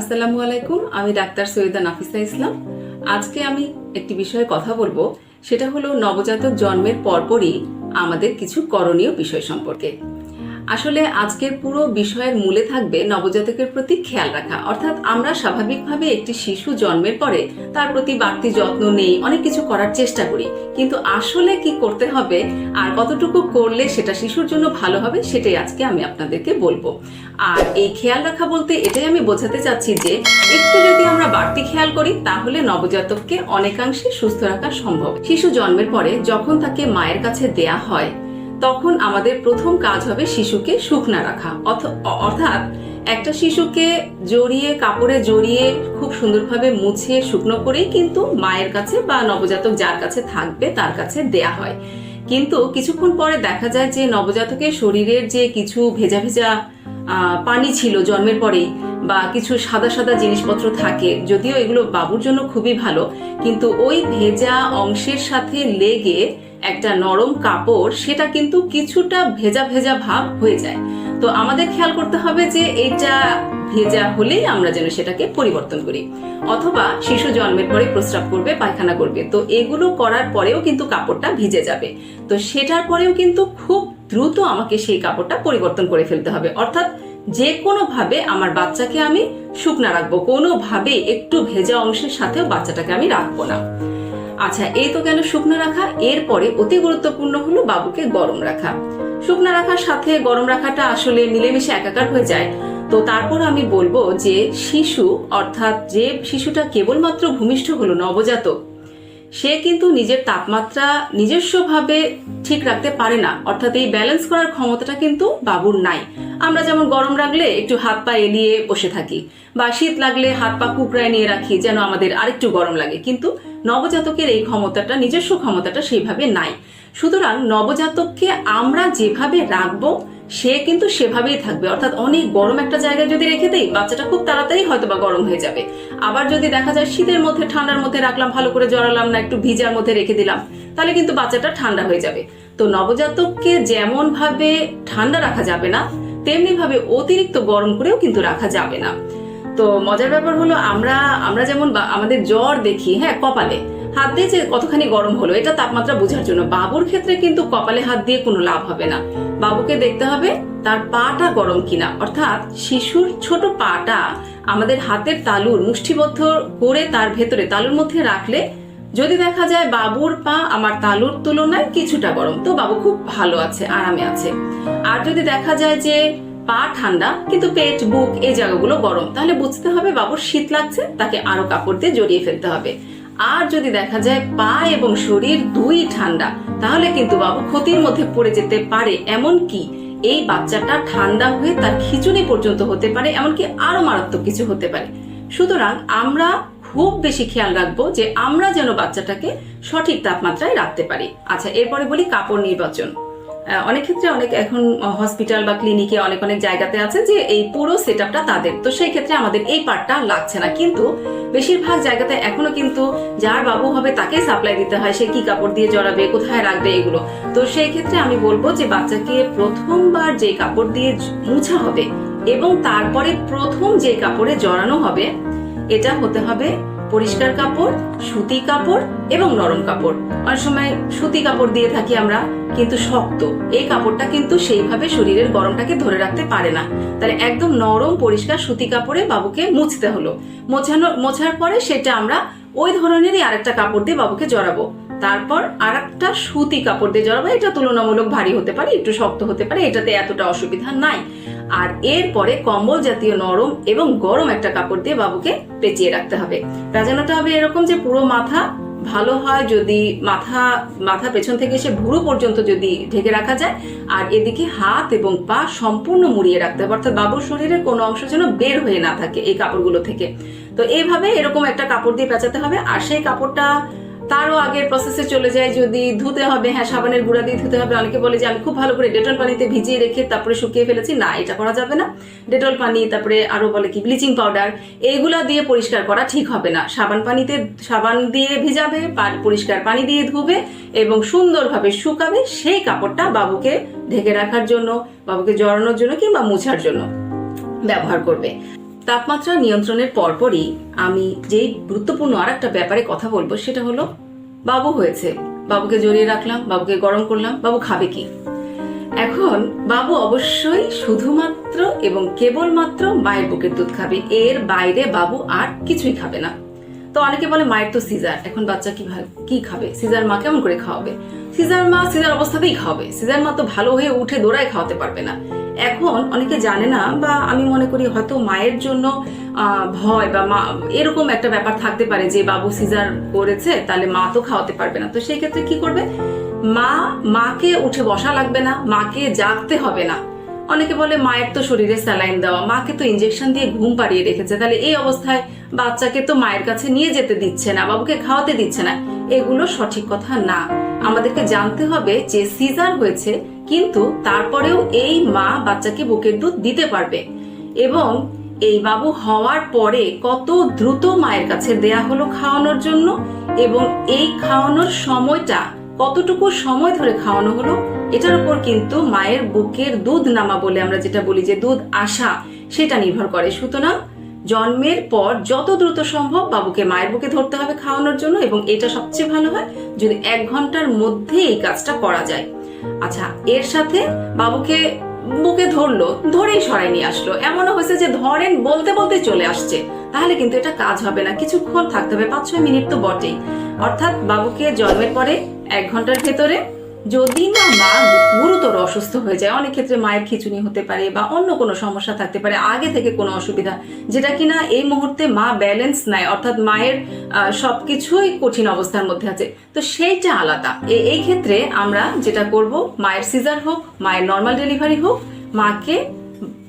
আসসালামু আলাইকুম, আমি ডাক্তার সৈয়দা নাফিসা ইসলাম। আজকে আমি একটি বিষয়ে কথা বলব, সেটা হলো নবজাতক জন্মের পরপরই আমাদের কিছু করণীয় বিষয় সম্পর্কে। আসলে আজকের পুরো বিষয়ের মূলে থাকবে নবজাতকের প্রতি খেয়াল রাখা। অর্থাৎ আমরা স্বাভাবিকভাবে একটি শিশু জন্মের পরে তার প্রতি বাড়তি যত্ন নেই, অনেক কিছু করার চেষ্টা করি। কিন্তু আসলে কি করতে হবে আর কতটুকু করলে সেটা শিশুর জন্য ভালো হবে সেটাই আজকে আমি আপনাদেরকে বলব। আর এই খেয়াল রাখা বলতে এটাই আমি বোঝাতে চাচ্ছি যে, একটু যদি আমরা বাড়তি খেয়াল করি তাহলে নবজাতককে অনেকাংশে সুস্থ রাখা সম্ভব। শিশু জন্মের পরে যখন তাকে মায়ের কাছে দেয়া হয় তখন আমাদের প্রথম কাজ হবে শিশুকে শুকনা রাখা। অর্থাৎ একটা শিশুকে জড়িয়ে, কাপড়ে জড়িয়ে খুব সুন্দরভাবে মুছে, শুকনো করেই কিন্তু মায়ের কাছে বা নবজাতক যার কাছে থাকবে তার কাছে দেয়া হয়। কিন্তু কিছুক্ষণ পরে দেখা যায় যে নবজাতকের শরীরের যে কিছু ভেজা ভেজা পানি ছিল জন্মের পরেই বা কিছু সাদা সাদা জিনিসপত্র থাকে, যদিও এগুলো বাবুর জন্য খুবই ভালো, কিন্তু ওই ভেজা অংশের সাথে লেগে একটা নরম কাপড়, সেটা কিন্তু কিছুটা ভেজা ভেজা ভাব হয়ে যায়। তো আমাদের খেয়াল করতে হবে যে এটা ভেজা হলেই আমরা যেন সেটাকে পরিবর্তন করি। অথবা শিশু জন্মের পরে প্রস্রাব করবে, পায়খানা করবে। তো এগুলো করার পরেও কিন্তু কাপড়টা ভিজে যাবে। তো সেটার পরেও কিন্তু খুব দ্রুত আমাকে সেই কাপড়টা পরিবর্তন করে ফেলতে হবে। অর্থাৎ যে কোনো ভাবে আমার বাচ্চাকে আমি শুকনা রাখব কোনোভাবে একটু ভেজা অংশের সাথেও বাচ্চাটাকে আমি রাখব না। আচ্ছা এই তো গেল শুকনো রাখা। এরপরে অতি গুরুত্বপূর্ণ হলো বাবুকে গরম রাখা। শুকনো রাখার সাথে গরম রাখাটা আসলে মিলেমিশে একাকার হয়ে যায়। তো তারপর আমি বলব যে শিশু, অর্থাৎ যে শিশুটা কেবলমাত্র ভূমিষ্ঠ হলো, নবজাতক সে কিন্তু নিজের তাপমাত্রা নিজস্বভাবে ঠিক রাখতে পারে না। অর্থাৎ এই ব্যালেন্স করার ক্ষমতাটা কিন্তু বাবুর নাই। আমরা যেমন গরম রাখলে একটু হাত পা এলিয়ে বসে থাকি, বা শীত লাগলে হাত পা কুকড়ায় নিয়ে রাখি যেন আমাদের আরেকটু গরম লাগে। কিন্তু নবজাতকের এই ক্ষমতাটা, নিজস্ব ক্ষমতাটা সেইভাবে নাই। সুতরাং নবজাতককে আমরা যেভাবে রাখব সে কিন্তু সেভাবেই থাকবে। অর্থাৎ অনেক গরম একটা জায়গায় যদি রেখে দেই, বাচ্চাটা খুব তাড়াতাড়ি হয়তো বা গরম হয়ে যাবে। আবার যদি দেখা যায় শীতের মধ্যে, ঠান্ডার মধ্যে রাখলাম, ভালো করে জড়ালাম না, একটু ভিজার মধ্যে রেখে দিলাম, তাহলে কিন্তু বাচ্চাটা ঠান্ডা হয়ে যাবে। তো নবজাতককে যেমন ভাবে ঠান্ডা রাখা যাবে না তেমনি ভাবে অতিরিক্ত গরম করেও কিন্তু রাখা যাবে না। তো মজার ব্যাপার হলো, আমরা আমরা যেমন আমাদের জ্বর দেখি হ্যাঁ কপালে। হাত দিয়ে যে কতখানি গরম হলো, এটা তাপমাত্রা বোঝার জন্য। বাবুর ক্ষেত্রে কিন্তু কপালে হাত দিয়ে কোনো লাভ হবে না। বাবুকে দেখতে হবে তার পাটা গরম কিনা। অর্থাৎ শিশুর ছোট পাটা আমাদের হাতের তালুর মুষ্টিবদ্ধ করে তার ভেতরে, তালুর মধ্যে রাখলে যদি দেখা যায় বাবুর পা আমার তালুর তুলনায় কিছুটা গরম, তো বাবু খুব ভালো আছে, আরামে আছে। আর যদি দেখা যায় যে পা ঠান্ডা, কিন্তু পেট, বুক এই জায়গাগুলো গরম, তাহলে বুঝতে হবে বাবুর শীত লাগছে, তাকে আরও কাপড় দিয়ে জড়িয়ে ফেলতে হবে। আর যদি দেখা যায় পা এবং শরীর দুই ঠান্ডা, তাহলে কিন্তু বাবু ক্ষতির মধ্যে পড়ে যেতে পারে। এমন কি? এই বাচ্চাটা ঠান্ডা হয়ে তার খিচুড়ি পর্যন্ত হতে পারে, এমনকি আরও মারাত্মক কিছু হতে পারে। সুতরাং আমরা খুব বেশি খেয়াল রাখব যে আমরা যেন বাচ্চাটাকে সঠিক তাপমাত্রায় রাখতে পারি। আচ্ছা এরপরে বলি কাপড় নির্বাচন। অনেক ক্ষেত্রে অনেক এখন হসপিটাল বা ক্লিনিকে অনেক অনেক জায়গাতে আছে যে এই পুরো সেট আপটা তাদের। তো সেই ক্ষেত্রে আমাদের এই পার্টটা লাগছে না। কিন্তু বেশিরভাগ জায়গাতে এখনও কিন্তু যার বাবু হবে তাকে সাপ্লাই দিতে হয়। সে কি কাপড় দিয়ে জড়াবে, কোথায় রাখবে এগুলো। তো সেই ক্ষেত্রে আমি বলব যে বাচ্চাকে প্রথমবার যে কাপড় দিয়ে মুছা হবে এবং তারপরে প্রথম যে কাপড়ে জড়ানো হবে, এটা হতে হবে পরিষ্কার কাপড় সুতি কাপড় এবং নরম কাপড়। অনেক সময় সুতি কাপড় দিয়ে থাকি আমরা, কিন্তু শক্ত। এই কাপড়টা কিন্তু সেইভাবে শরীরের গরমটাকে ধরে রাখতে পারে না। তাহলে একদম নরম, পরিষ্কার সুতি কাপড়ে বাবুকে মুছতে হলো। মোছানো, মোছার পরে সেটা আমরা ওই ধরনেরই আরেকটা কাপড় দিয়ে বাবুকে জড়াবো। তারপর আরেকটা সুতি কাপড় দিয়ে জড়াবো। এটা তুলনামূলক ভারী হতে পারে, একটু শক্ত হতে পারে। এটাতে এতটা অসুবিধা নাই। আর এরপরে কম্বল জাতীয় নরম এবং গরম একটা কাপড় দিয়ে বাবুকে পেঁচিয়ে রাখতে হবে। পেঁচানোটা হবে এরকম যে পুরো মাথা ভালো হয় যদি মাথা মাথা পেছন থেকে এসে ভুরু পর্যন্ত যদি ঢেকে রাখা যায়, আর এদিকে হাত এবং পা সম্পূর্ণ মুড়িয়ে রাখতে হবে। অর্থাৎ বাবুর শরীরের কোনো অংশ যেন বের হয়ে না থাকে এই কাপড়গুলো থেকে। তো এইভাবে এরকম একটা কাপড় দিয়ে পেঁচাতে হবে। আর সেই কাপড়টা তারও আগের প্রসেসে চলে যায়, যদি ধুতে হবে হ্যাঁ সাবানের গুঁড়া দিয়ে ধুতে হবে। অনেকে বলে যে, আমি খুব ভালো করে ডেটল পানিতে ভিজিয়ে রেখে তারপরে শুকিয়ে ফেলেছি। না, এটা করা যাবে না। ডেটল পানি, তারপরে আরও বলে কি, ব্লিচিং পাউডার, এইগুলা দিয়ে পরিষ্কার করা ঠিক হবে না। সাবান পানিতে, সাবান দিয়ে ভিজাবে পরিষ্কার পানি দিয়ে ধুবে এবং সুন্দরভাবে শুকাবে সেই কাপড়টা বাবুকে ঢেকে রাখার জন্য, বাবুকে জড়ানোর জন্য কিংবা মুছার জন্য ব্যবহার করবে। তাপমাত্রা নিয়ন্ত্রণের পরপরই আমি যেই গুরুত্বপূর্ণ আর একটা ব্যাপারে কথা বলব, সেটা হলো, বাবু হয়েছে। বাবুকে জড়িয়ে রাখলাম, বাবুকে গরম করলাম, বাবু খাবে কি? এখন বাবু অবশ্যই শুধুমাত্র এবং কেবলমাত্র মায়ের বুকের দুধ খাবে। এর বাইরে বাবু আর কিছুই খাবে না। তো অনেকে বলে মায়ের তো সিজার, এখন বাচ্চা কি কি খাবে? সিজার মা কেমন করে খাওয়াবে? সিজার মা সিজার অবস্থাতেই খাওয়াবে। সিজার মা তো ভালো হয়ে উঠে দৌড়ায় খাওয়াতে পারবে না। এখন অনেকে জানে না বা আমি মনে করি হয়তো মায়ের জন্য ভয় বা মা, এরকম একটা ব্যাপার থাকতে পারে যে বাবু সিজার করেছে, তাহলে মা তো খাওয়াতে পারবে না। তো সেই ক্ষেত্রে কি করবে? মা, মাকে উঠে বসা লাগবে না, মাকে জাগতে হবে না। অনেকে বলে মায়ের তো শরীরে স্যালাইন দেওয়া, মাকে তো ইঞ্জেকশন দিয়ে ঘুম পাড়িয়ে রেখেছে, তাহলে এই অবস্থায় বাচ্চাকে তো মায়ের কাছে নিয়ে যেতে দিচ্ছে না, বাবুকে খাওয়াতে দিচ্ছে না। এগুলো সঠিক কথা না। আমাদেরকে জানতে হবে যে সিজার হয়েছে কিন্তু তারপরেও এই মা বাচ্চাকে বুকের দুধ দিতে পারবে। এবং এই বাবু হওয়ার পরে কত দ্রুত মায়ের কাছে দেয়া হলো খাওয়ানোর জন্য এবং এই খাওয়ানোর সময়টা কতটুকু সময় ধরে খাওয়ানো হলো, এটার উপর কিন্তু মায়ের বুকের দুধ নামা বলে আমরা যেটা বলি যে দুধ আসা, সেটা নির্ভর করে। সুতরাং জন্মের পর যত দ্রুত সম্ভব বাবুকে মায়ের বুকে ধরতে হবে খাওয়ানোর জন্য এবং এটা সবচেয়ে ভালো হয় যদি এক ঘণ্টার মধ্যে এই কাজটা করা যায়। আচ্ছা এর সাথে বাবুকে বুকে ধরলো, ধরেই সরাই নিয়ে আসলো। এমনও হয়েছে যে ধরেন বলতে বলতে চলে আসছে। তাহলে কিন্তু এটা কাজ হবে না, কিছুক্ষণ থাকতে হবে, পাঁচ ছয় মিনিট তো বটেই। অর্থাৎ বাবুকে জন্মের পরে এক ঘণ্টার ভেতরে যদি না মা গুরুতর অসুস্থ হয়ে যায়, অনেক ক্ষেত্রে মায়ের খিচুনি হতে পারে বা অন্য কোনো সমস্যা থাকতে পারে, আগে থেকে কোনো অসুবিধা, যেটা কিনা এই মুহূর্তে মা ব্যালেন্স নেয়, অর্থাৎ মায়ের সব কিছুই কঠিন অবস্থার মধ্যে আছে। তো সেইটা আলাদা। এই ক্ষেত্রে আমরা যেটা করব, মায়ের সিজার হোক, মায়ের নর্মাল ডেলিভারি হোক, মাকে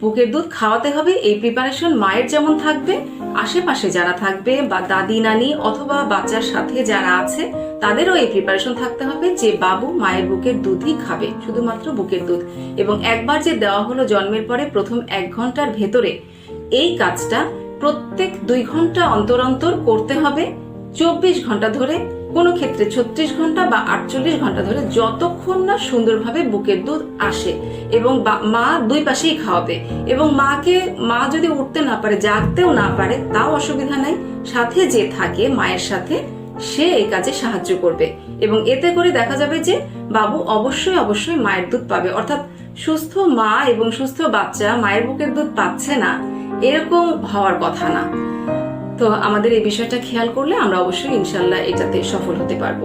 বুকের দুধ খাওয়াতে হবে, এই প্রিপারেশন মায়ের যেমন থাকবে আশেপাশে যারা থাকবে বা দাদি, নানি অথবা বাচ্চার সাথে যারা আছে, তাদেরও এই প্রিপারেশন থাকতে হবে যে বাবু মায়ের বুকের দুধই খাবে, শুধুমাত্র বুকের দুধ। এবং একবার যে দেওয়া হলো জন্মের পরে প্রথম এক ঘণ্টার ভেতরে, এই কাজটা প্রত্যেক দুই ঘণ্টা অন্তর অন্তর করতে হবে। চব্বিশ ঘণ্টা ধরে, কোনো ক্ষেত্রে ছত্রিশ ঘণ্টা বা আটচল্লিশ ঘণ্টা ধরে যতক্ষণ না সুন্দরভাবে বুকের দুধ আসে এবং মা দুই পাশেই খাওয়াবে এবং মাকে, মা যদি উঠতে না পারে, জাগতেও না পারে, তাও অসুবিধা নাই। সাথে যে থাকে মায়ের সাথে, সে এই কাজে সাহায্য করবে এবং এতে করে দেখা যাবে যে বাবু অবশ্যই অবশ্যই মায়ের দুধ পাবে। অর্থাৎ সুস্থ মা এবং সুস্থ বাচ্চা মায়ের বুকের দুধ পাচ্ছে না, এরকম হওয়ার কথা না। তো আমাদের এই বিষয়টা খেয়াল করলে আমরা অবশ্যই ইনশাল্লাহ এটাতে সফল হতে পারব।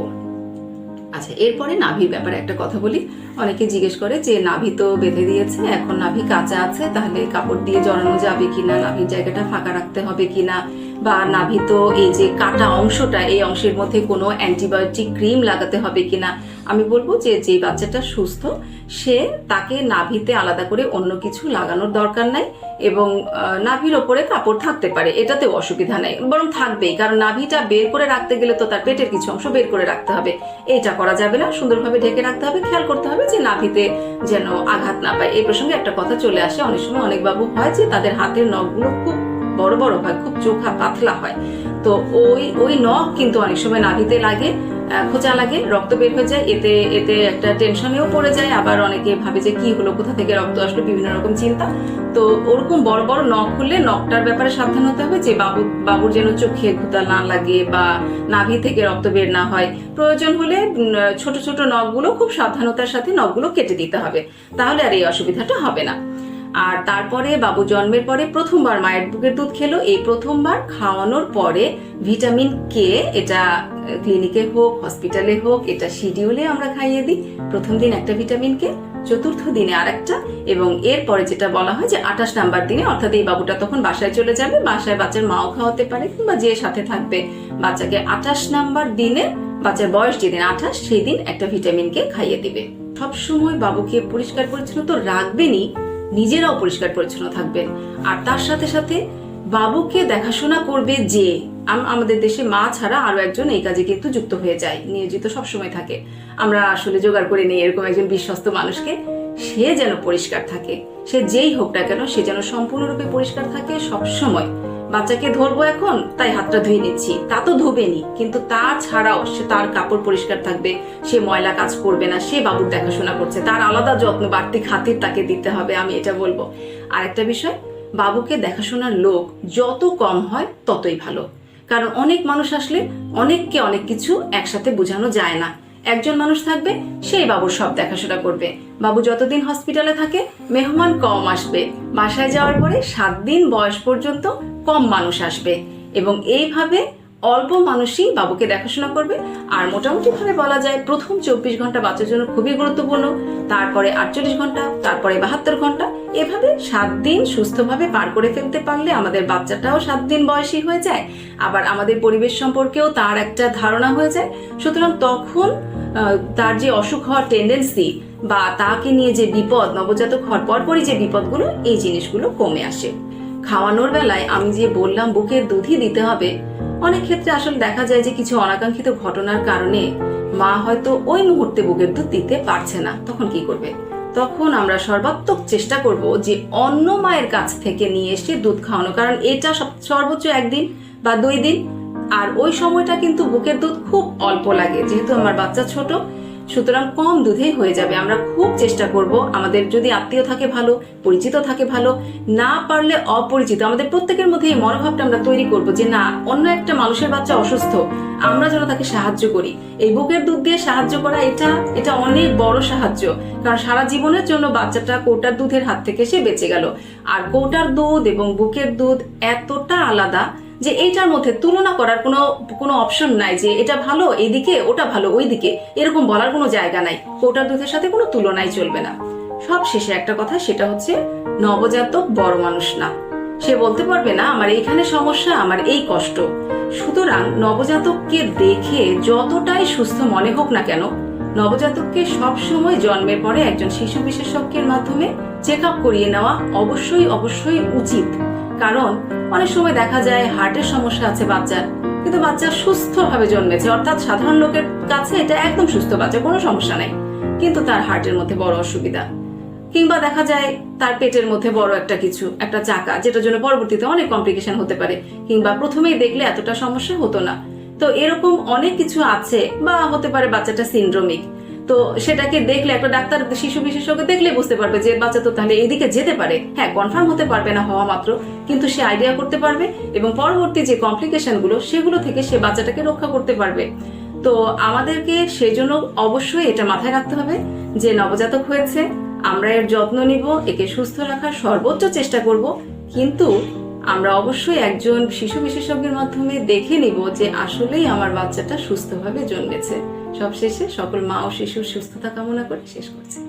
আচ্ছা এরপরে নাভির ব্যাপারে একটা কথা বলি। অনেকে জিজ্ঞেস করে যে নাভি তো বেঁধে দিয়েছে, এখন নাভি কাঁচা আছে, তাহলে কাপড় দিয়ে জড়ানো যাবে কিনা? নাভির জায়গাটা ফাঁকা রাখতে হবে কিনা? বা নাভি তো এই যে কাটা অংশটা, এই অংশের মধ্যে কোনো অ্যান্টিবায়োটিক ক্রিম লাগাতে হবে কিনা? আমি বলব যে যে বাচ্চাটা সুস্থ, সে তাকে নাভিতে আলাদা করে অন্য কিছু লাগানোর দরকার নাই এবং নাভির ওপরে কাপড় থাকতে পারে। এটাতেও অসুবিধা নেই, বরং থাকবেই, কারণ নাভিটা বের করে রাখতে গেলে তো তার পেটের কিছু অংশ বের করে রাখতে হবে। এটা করা যাবে না, সুন্দরভাবে ঢেকে রাখতে হবে। খেয়াল করতে হবে যে, নাভিতে যেন আঘাত না পায়। এই প্রসঙ্গে একটা কথা চলে আসে, অনেক সময় অনেক বাবু হয় যে, তাদের হাতের নখগুলো খুব বড় বড় হয়, খুব চোখা পাতলা হয়। তো ওই ওই নখ কিন্তু অনেক সময় নাভিতে লাগে খোঁচা লাগে, রক্ত বের হয়ে যায়, এতে এতে একটা টেনশনেও পড়ে যায়, আবার অনেকে ভাবে যে কি হলো, কোথা থেকে রক্ত আসলো, বিভিন্ন রকম চিন্তা। তো ওরকম বড় বড় নখ হলে নখটার ব্যাপারে সাবধান হতে হবে যে বাবু, বাবুর যেন চোখে ঘুতা না লাগে বা নাভি থেকে রক্ত বের না হয়। প্রয়োজন হলে ছোট ছোট নখগুলো খুব সাবধানতার সাথে নখগুলো কেটে দিতে হবে। তাহলে আর এই অসুবিধাটা হবে না। আর তারপরে বাবু জন্মের পরে প্রথমবার মায়ের বুকের দুধ খেলো। এই প্রথমবার খাওয়ানোর পরে ভিটামিন কে এটা ক্লিনিকে হোক হসপিটালে হোক, এটা শিডিউলে আমরা খাইয়ে দিই। প্রথম দিন একটা ভিটামিন কে চতুর্থ দিনে আর একটা এবং এরপরে যেটা বলা হয় যে আঠাশ নাম্বার দিনে, অর্থাৎ এই বাবুটা তখন বাসায় চলে যাবে। বাসায় বাচ্চার মাও খাওয়াতে পারে কিংবা যে সাথে থাকবে বাচ্চাকে আঠাশ নাম্বার দিনে, বাচ্চার বয়স যেদিন আঠাশ, সেই দিন একটা ভিটামিন কে খাইয়ে দিবে। সবসময় বাবুকে পরিষ্কার পরিচ্ছন্ন তো রাখবেনই নিজেরাও পরিষ্কার পরিচ্ছন্ন থাকবেন আর তার সাথে সাথে বাবুকে দেখাশোনা করবে যে, আম- আমাদের দেশে মা ছাড়া আরও একজন এই কাজে কিন্তু যুক্ত হয়ে যায়, নিয়োজিত সবসময় থাকে। আমরা আসলে জোগাড় করে নিই এরকম একজন বিশ্বস্ত মানুষকে। সে যেন পরিষ্কার থাকে, সে যেই হোক না কেন, সে যেন সম্পূর্ণরূপে পরিষ্কার থাকে সব সময় বাচ্চাকে ধরবো এখন? তাই হাতটা ধুয়ে নিচ্ছি। তা তো ধুবেনি, কিন্তু তা ছাড়াও সে তার কাপড় পরিষ্কার থাকবে। সে ময়লা কাজ করবে না, সে বাবুর দেখাশোনা করছে। তার আলাদা যত্ন, বাড়তি খাতির তাকে দিতে হবে, আমি এটা বলব। আর একটা বিষয়, বাবুকে দেখাশোনার লোক যত কম হয় ততই ভালো। কারণ অনেক মানুষ আসলে অনেককে অনেক কিছু একসাথে বোঝানো যায় না। একজন মানুষ থাকবে, সেই বাবুর সব দেখাশোনা করবে। বাবু যতদিন হসপিটালে থাকে, মেহমান কম আসবে। বাসায় যাওয়ার পরে সাত দিন বয়স পর্যন্ত কম মানুষ আসবে এবং এইভাবে অল্প মানুষই বাবুকে দেখাশোনা করবে। আর মোটামুটিভাবে বলা যায় প্রথম চব্বিশ ঘণ্টা বাচ্চার জন্য খুবই গুরুত্বপূর্ণ, তারপরে আটচল্লিশ ঘণ্টা, তারপরে বাহাত্তর ঘণ্টা। এভাবে সাত দিন সুস্থভাবে পার করে ফেলতে পারলে আমাদের বাচ্চাটাও সাত দিন বয়সী হয়ে যায়, আবার আমাদের পরিবেশ সম্পর্কেও তার একটা ধারণা হয়ে যায়। সুতরাং তখন তার যে অসুখ হওয়ার টেন্ডেন্সি বা তাকে নিয়ে যে বিপদ, নবজাতক হওয়ার পরপরই যে বিপদগুলো, এই জিনিসগুলো কমে আসে। খাওয়ানোর বেলায় আমি যে বললাম বুকের দুধই দিতে হবে, অনেক ক্ষেত্রে আসলে দেখা যায় যে কিছু অনাকাঙ্ক্ষিত ঘটনার কারণে মা হয়তো ওই মুহূর্তে বুকের দুধ দিতে পারছে না। তখন কি করবে? তখন আমরা সর্বাত্মক চেষ্টা করব যে অন্য মায়ের কাছ থেকে নিয়ে এসে দুধ খাওয়ানো। কারণ এটা সর্বোচ্চ একদিন বা দুই দিন। আর ওই সময়টা কিন্তু বুকের দুধ খুব অল্প লাগে। যেহেতু আমার বাচ্চা ছোট সুতরাং কম দুধেই হয়ে যাবে। আমরা খুব চেষ্টা করব আমাদের যদি আত্মীয় থাকে ভালো, পরিচিত থাকে ভালো, না পারলে অপরিচিত। আমাদের প্রত্যেকের মধ্যে এই মনোভাবটা আমরা তৈরি করব যে না, অন্য একটা মানুষের বাচ্চা অসুস্থ, আমরা যেন তাকে সাহায্য করি। এই বুকের দুধ দিয়ে সাহায্য করা, এটা এটা অনেক বড় সাহায্য। কারণ সারা জীবনের জন্য বাচ্চাটা কৌটার দুধের হাত থেকে সে বেঁচে গেল। আর কৌটার দুধ এবং বুকের দুধ এতটা আলাদা যে এইটার মধ্যে তুলনা করার কোনো কোনো অপশন নাই যে এটা ভালো, এইদিকে ওটা ভালো, ওইদিকে। এরকম বলার কোনো জায়গা নাই। কৌটার দুধের সাথে কোনো তুলনাই চলবে না। সব শেষে একটা কথা, সেটা হচ্ছে নবজাতক বড় মানুষ না। সে বলতে পারবে না, আমার এইখানে সমস্যা, আমার এই কষ্ট। সুতরাং নবজাতককে দেখে যতটাই সুস্থ মনে হোক না কেন, নবজাতককে সব সময় জন্মের পরে একজন শিশু বিশেষজ্ঞের মাধ্যমে চেক আপ করিয়ে নেওয়া অবশ্যই অবশ্যই উচিত। কারণ অনেক সময় দেখা যায় হার্টের সমস্যা আছে বাচ্চার, কিন্তু বাচ্চা সুস্থভাবে জন্মেছে। অর্থাৎ সাধারণ লোকের কাছে এটা একদম সুস্থ বাচ্চা কোনো সমস্যা নাই, কিন্তু তার হার্টের মধ্যে বড় অসুবিধা। কিংবা দেখা যায় তার পেটের মধ্যে বড় একটা কিছু, একটা চাকা, যেটার জন্য পরবর্তীতে অনেক কমপ্লিকেশন হতে পারে, কিংবা প্রথমেই দেখলে এতটা সমস্যা হতো না। তো এরকম অনেক কিছু আছে, বা হতে পারে বাচ্চাটা সিন্ড্রোমিক তো সেটাকে দেখলে একটা ডাক্তার শিশু বিশেষজ্ঞ দেখলে বুঝতে পারবে যে বাচ্চা তো তাহলে এদিকে যেতে পারে। হ্যাঁ কনফার্ম হতে পারবে না হওয়া মাত্র, কিন্তু সে আইডিয়া করতে পারবে এবং পরবর্তী যে কমপ্লিকেশনগুলো, সেগুলো থেকে সে বাচ্চাটাকে রক্ষা করতে পারবে। তো আমাদেরকে সেজন্য অবশ্যই এটা মাথায় রাখতে হবে যে নবজাতক হয়েছে, আমরা এর যত্ন নিব, একে সুস্থ রাখার সর্বোচ্চ চেষ্টা করব, কিন্তু আমরা অবশ্যই একজন শিশু বিশেষজ্ঞের মাধ্যমে দেখে নিব যে আসলেই আমার বাচ্চাটা সুস্থভাবে জন্মেছে। সবশেষে সকল মা ও শিশুর সুস্থতা কামনা করে শেষ করছি।